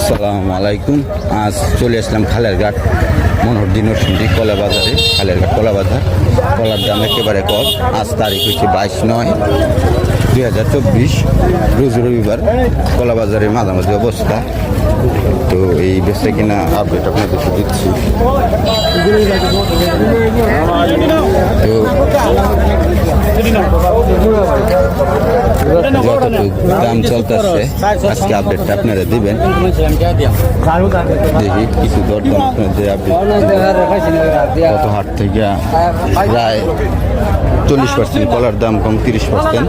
আসসালামু আলাইকুম আজ চলে আসলাম খালের ঘাট মনোহরদিন নরসিংদী কলা বাজারে খালের ঘাট কলা বাজার কলার দাম একেবারে কম। আজ তারিখ হচ্ছে বাইশ নয় দুই হাজার চব্বিশ। রোজ রবিবার কলা বাজারের মাঝামাঝি অবস্থা। তো এই বেচে কিনা আপডেট আপনাদের দিচ্ছি। তো যতটুকু দাম চলতেছে আজকে আপডেটটা আপনারা দিবেন দেখি কিছু দরদাম কত হাট থেকে প্রায় চল্লিশ পার্সেন্ট কলার দাম কম তিরিশ পার্সেন্ট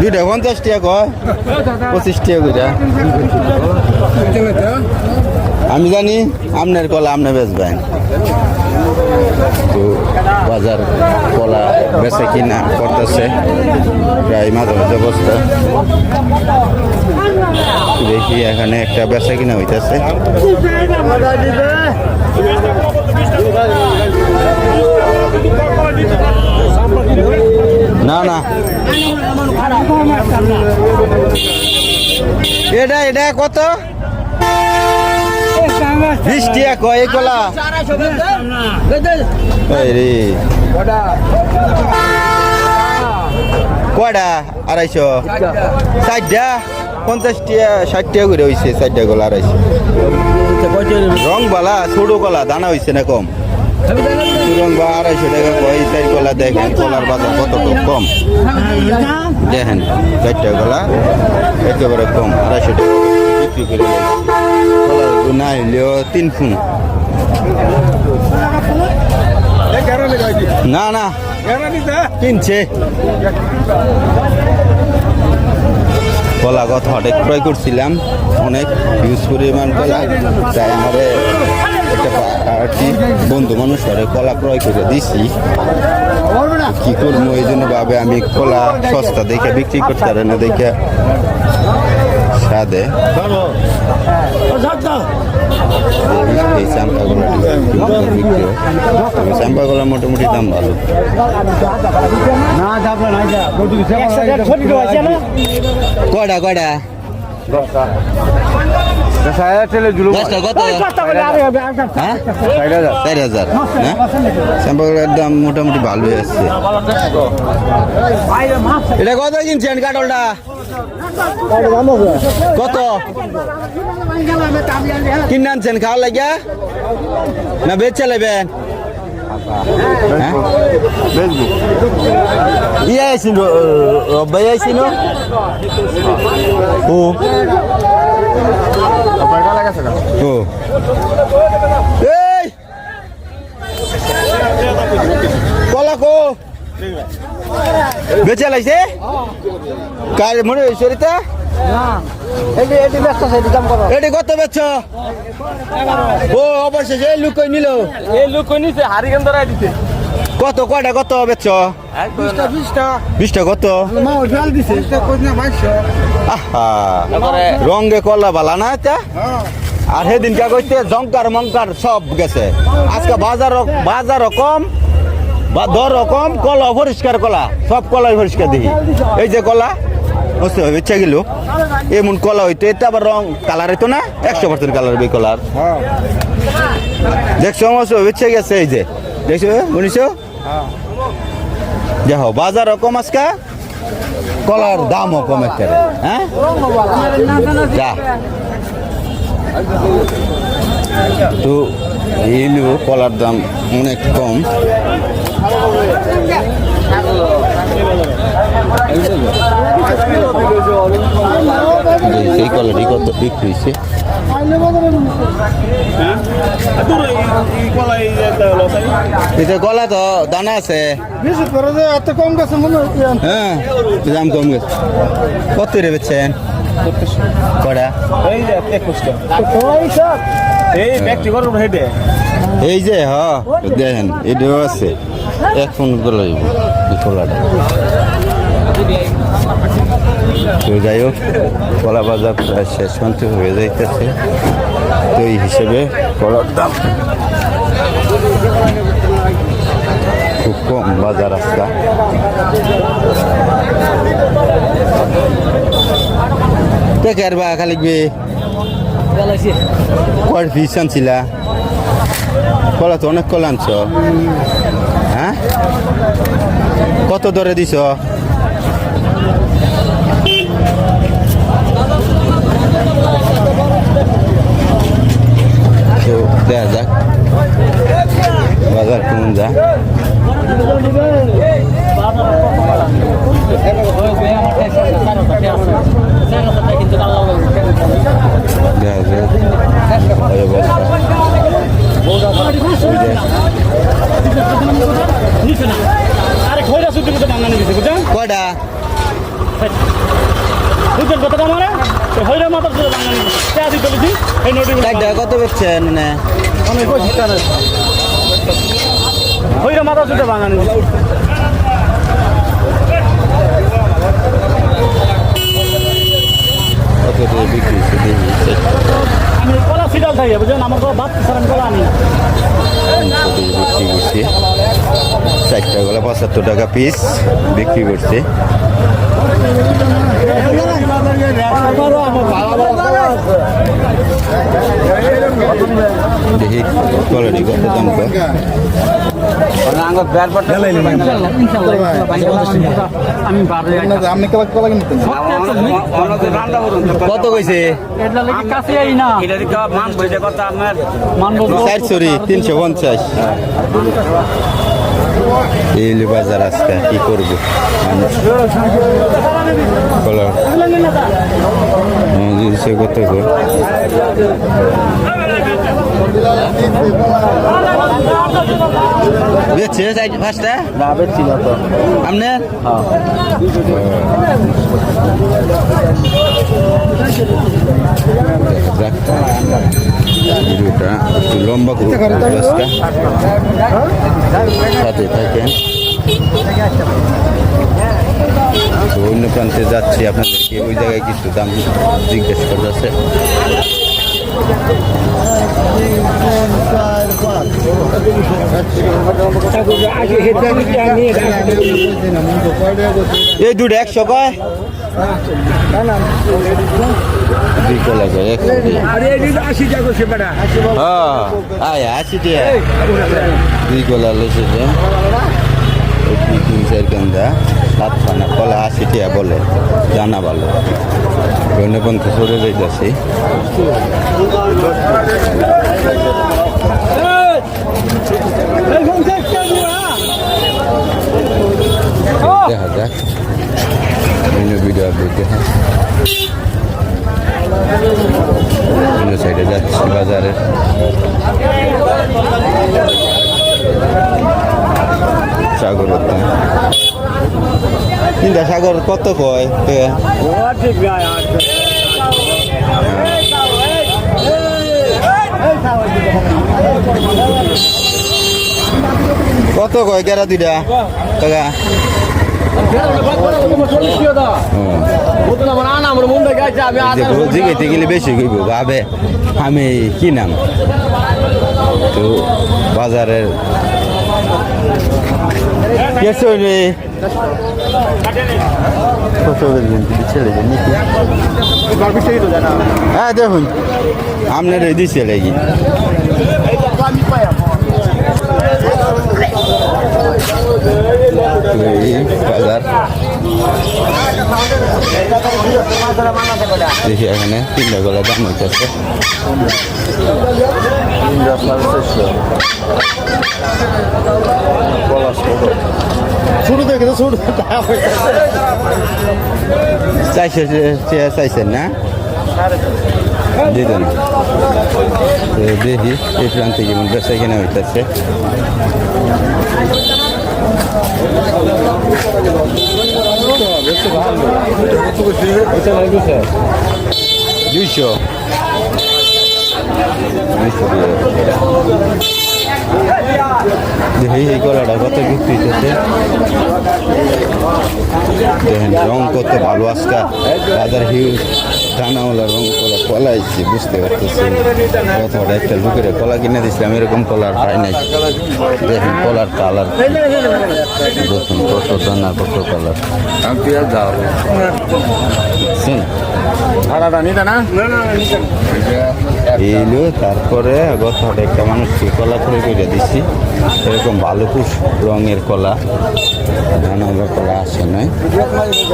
দুইটা পঞ্চাশ টাকা কয়? পঁচিশ টাকা আমি জানি আপনার কলা আপনি বেচবেন। তো বাজার কলা বেচে কিনা করতেছে, প্রায় মাঝে মাঝে অবস্থা দেখি এখানে একটা বেচা কিনা হইতেছে। না না। এটা এটা কত? বিশ টাকা কয় এই কয়টা? আড়াইশো। ষাটটা পঞ্চাশ টাকা ষাট টাকা করে হয়েছে ষাটটা কলা আড়াইশো। রং বালা ছোট কলা, দানা হয়েছে না কম? আড়াইশো টাকা কয় কলা দেখেন কলার বাজার কম দেখেন চারটা কলা একেবারে কম আড়াইশো টাকা না হইলেও তিন ফুন না না কিনছে কলা গত হটে ক্রয় করছিলাম। অনেক হিউজ পরিমাণ কলা। তাই আমারে একটা পার্টি বন্ধু মানুষ হরে কলা ক্রয় করে দিছি। কি করব? এই জন্য ভাবে আমি কলা সস্তা দেখে বিক্রি করতে পারে না দেখে সাদে এই চাম্পাগুলো মোটামুটি দাম ভালো। কয়টা কয়টা? দশটা। কত? হ্যাঁ? চার হাজার। না শ্যাম্পুগুলোর দাম মোটামুটি ভালোই আছে এটা কত কিনছেন কাটলটা? কত? কিনে আনছেন খাওয়া লাগিয়া? না বেচে নেবেন? ইয়ে আইসিন রব্বাই আইসিন ও ও এই কলা কো বেচে লাইছে কার মনে হয়েছে এটি কত ও অবশেষে এই লুকই নিল। এই লোক নিছে হারিকেন ধরাই দিতে কত কয়টা কত বিশটা কত? রঙে কলা বালা না এটা? আর সেদিন কে কইতে জঙ্কার মঙ্কার সব গেছে। আজকে বাজার বাজার কম বা দর কম কলা পরিষ্কার কলা। সব কলাই পরিষ্কার দেখি। এই যে কলা বুঝতে হবে ইচ্ছা গেল। এমন কলা হইতো এটা আবার রং কালার হইতো না? একশো পার্সেন্ট কালার এই কলার। দেখছ, আমার ইচ্ছে গেছে, এই যে। দেখছ শুনিছো? দেখো বাজার কম আজকা। কলার দামও কম একটা হ্যাঁ? যা। তো এলো কলার দাম অনেক কম। সেই কলারই কত বিক্রি হয়েছে এটা কলা তো দানা আছে। এত কম গেছে মনে হয় হ্যাঁ দাম কম গেছে। কত রে বেচছেন? কটা এই যে এই এই হ দেখেন এটাও আছে। এক ফোন করে লইব এই কলাটা তো যাই হোক কলা বাজার প্রায় শেষ প্রান্তে হয়ে যাইতেছে। তো এই হিসেবে কলার দাম খুব কম বাজার আজকা। টেকার বা খালি কয় পিস আনছিলা কলা তো অনেক কলা আনছ হ্যাঁ কত দরে দিছ তো দেখা যাক বাজার কেমন যা দেখা যাক কয়টা? বুঝছেন কথাটা মানে হইরা মাথার সুতো বাঙালি দিছে কে দিতে বলেছি এই নোটি চারটা, কত বেচছেন মানে অনেক কইছি তারে হইরা মাথার সুতো বাঙালি কত দিয়ে বিক্রি আমি সিডাল থাকি বুঝছেন আমার কলা আনি বিক্রি করছে চারটা গলা পঁচাত্তর টাকা পিস বিক্রি করছে। দেখি কোয়ালিটি কত দাম কত কইছে? তিনশো পঞ্চাশ। এই বাজার আজকে কি করব? কত করে বেচছে পাঁচটা না বেচছি না তো। আপনার যাক, ভিডিওটা একটু লম্বা করুন আজকে সাথে থাকেন। তো অন্য প্রান্তে যাচ্ছি আপনাদেরকে। ওই জায়গায় কিছু দাম জিজ্ঞেস করতেছে এই দুটো একশো কয় দুই কলা হ্যাঁ টিয়া দুই তিন চার কান্দা খানা কলা আশি বলে, জানা ভালো। অন্য পন্থে সরে যাইতেছি। দেখা যাক। ভিডিও অন্য সাইডে যাচ্ছি বাজারে। সাগর কিন্তু সাগর কত কয়? কত কয় কেরা দুইটা? টাকা? জিগাইতে গেলে বেশি কইব ভাবে। আমি কি নাম? তো বাজারের কেসে হ্যাঁ দেখুন। আপনার দিছে লাগি। এই বাজার। দেখি এখানে তিনটা গলা দাম হইতেছে। চাইছে চাইছেন না? দিতেন দেখি এই প্রান্তে কেমন বেচা কেনা হইতেছে। দুইশো দেখি এই কলাটা কত বিক্রি দেখেন রং কত ভালো আজকা বাজার হিউজ দানাওয়ালা রং কলা কলা এসছে বুঝতে পারতেছি কথাটা একটা লোকের কলা কিনে দিয়েছিলাম এরকম কলার পাই নাই। দেখুন কলার কালার দেখুন কত দানা কত কালার। বুঝছেন ভাড়াটা নিতে না? এইলো তারপরে গতটা একটা মানুষকে কলা করে করে দিছি। এরকম ভালো খুব রঙের কলা। নানা কলা আসে নাই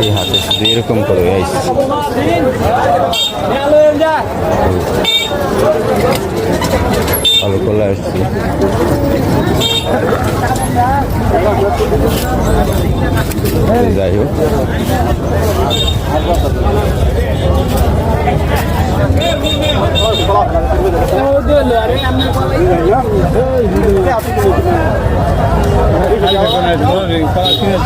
এই হাতে শুধু এরকম করে আইসি ভালো কলা আসছে। যাই হোক। সাইডে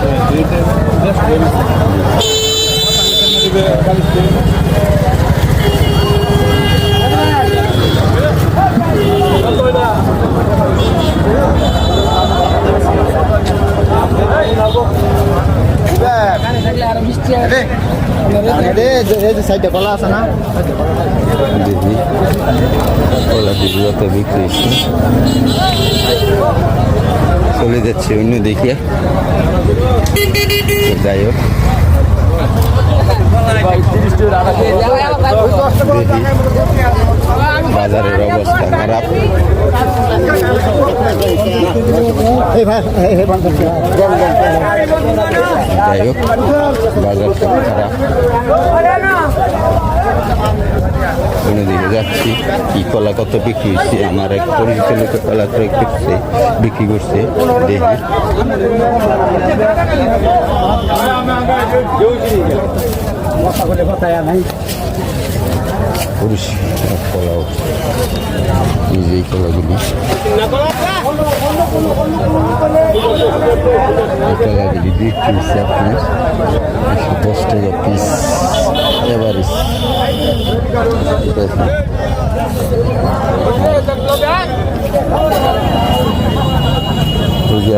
কলা আছে না কলা দিদি বিক্রি চলে যাচ্ছে অন্য দেখিয়া। যাই হোক। বাজারের অবস্থা খারাপ যাই হোক বাজারটা খারাপ যাচ্ছি কি কলা কত বিক্রি হচ্ছে আমার এক পরিচিত লোকের কলা করে করছে বিক্রি করছে দেখি পুরুষ এক কলা নিজেই কলাগুলি। কলাগুলি বিক্রি হচ্ছে আপনার একশো দশ টাকা পিস এভারেজ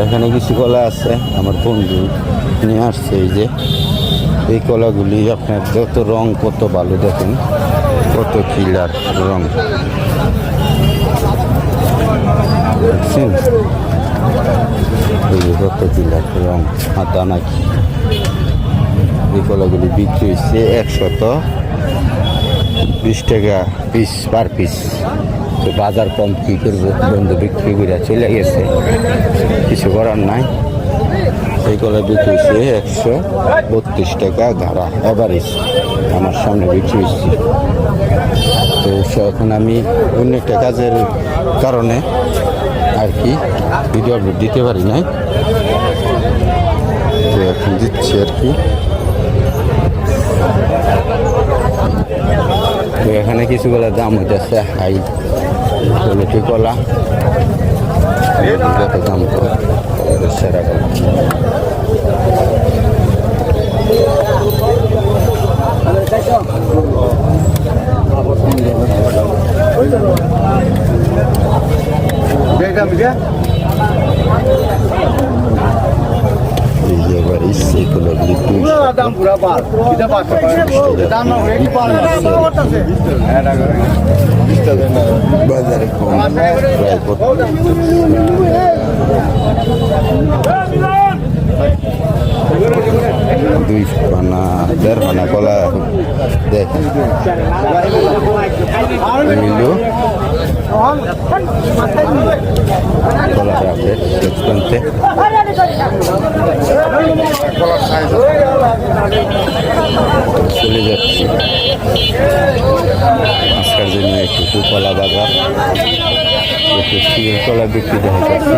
এখানে কিছু কলা আছে, আমার বন্ধু নিয়ে আসছে এই যে। এই কলাগুলি আপনার যত রং, কত ভালো দেখেন, কত কিলার রং। দেখছেন? কত কিলার রং আর দানা কি এই কলাগুলি বিক্রি হচ্ছে একশত বিশ টাকা পিস পার পিস তো বাজার কম কী করব? বন্ধু বিক্রি করে চলে গেছে। কিছু করার নাই। এই বিক্রি হচ্ছে একশো বত্রিশ টাকা ঘাড়া এভারেজ আমার সামনে বিক্রি হচ্ছে তো এখন আমি অন্য একটা কাজের কারণে আর কি ভিডিও আপলোড দিতে পারি নাই। তো এখন দিচ্ছি আর কি। তো এখানে কিছুগুলো দাম হইতেছে, হাই কোয়ালিটি কলা। দাম তো সেরা কলা এই যে এবার ইচ্ছে কলাগুলি দুইশো দাম পুরা পার এটা পার দাম না হয়ে কি বাজারে কম দুই পানা দেড় পানা কলা দেখেন কলা চলে যাচ্ছি। আজকের জন্য কলা বাজার। একটু স্টিল কলা বিক্রি দেখা যাচ্ছে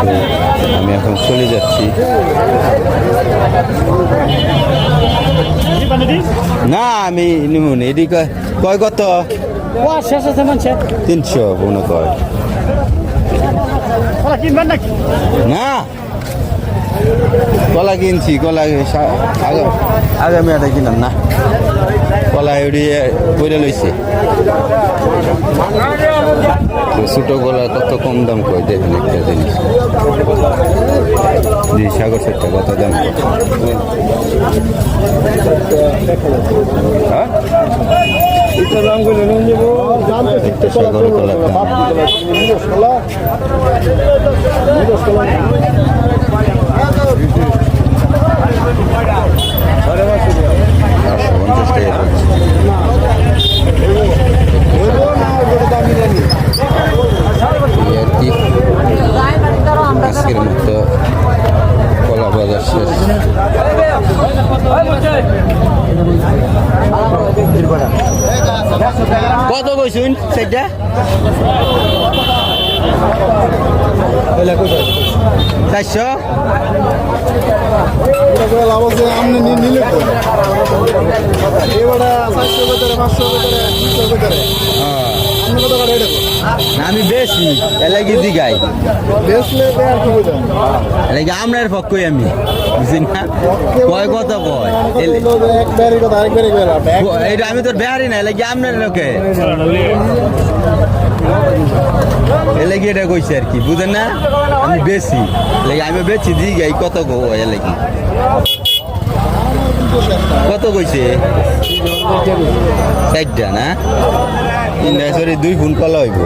আমি এখন চলে যাচ্ছি। না আমি নিমুন এদিকে কয় কত? মানছে তিনশো মনে কয়। না। কলা কিনছি কলা আগামী আটা কিনাম না। কলা এড়িয়ে পড়ে লইছে। তো ছোটো গলা কত কম দাম কয় দেখেন একটা জিনিস জি, সাগর সেটটা কত দাম? হ্যাঁ? সাগর কলা দাম। পড়ছে। এই আর কি আজকের মতো কলা বাজার শেষ কইছুন সেটা। চারশো? আপনি নিলে তো এবারে চারশো ভেতরে পাঁচশো ভেতরে তিনশো ভেতরে আপনি কত করে এটা আমি বেশি এলাকি দিঘাই এলাকি পক্ষই আমি বুঝি না কয় কত কয় এটা আমি তো বেহারি না এলাকি আপনার লোকে? এলাকি এটা কইছে আর কি? বুঝেন না? আমি বেশি এলাকি আমি বেশি দিঘাই কত গো এলাকি কত কইছে? চারটা না? সরি দুই ফুন কলা হইব।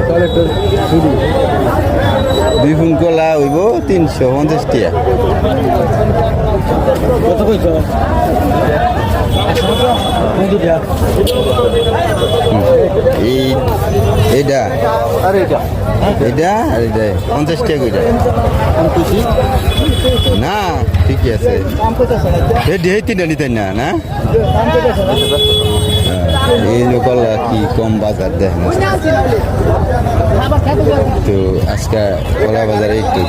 দুই ফুন কলা হইব তিনশো পঞ্চাশ টাকা। কত কইছো এই এটা আর এটা এটা আর এটা পঞ্চাশ টাকা কইটা না ঠিকই আছে। এই তিনটা নিতেন না না? এই লোকাল কি কম বাজার দেখ না তো আজকে কলা বাজারে একটু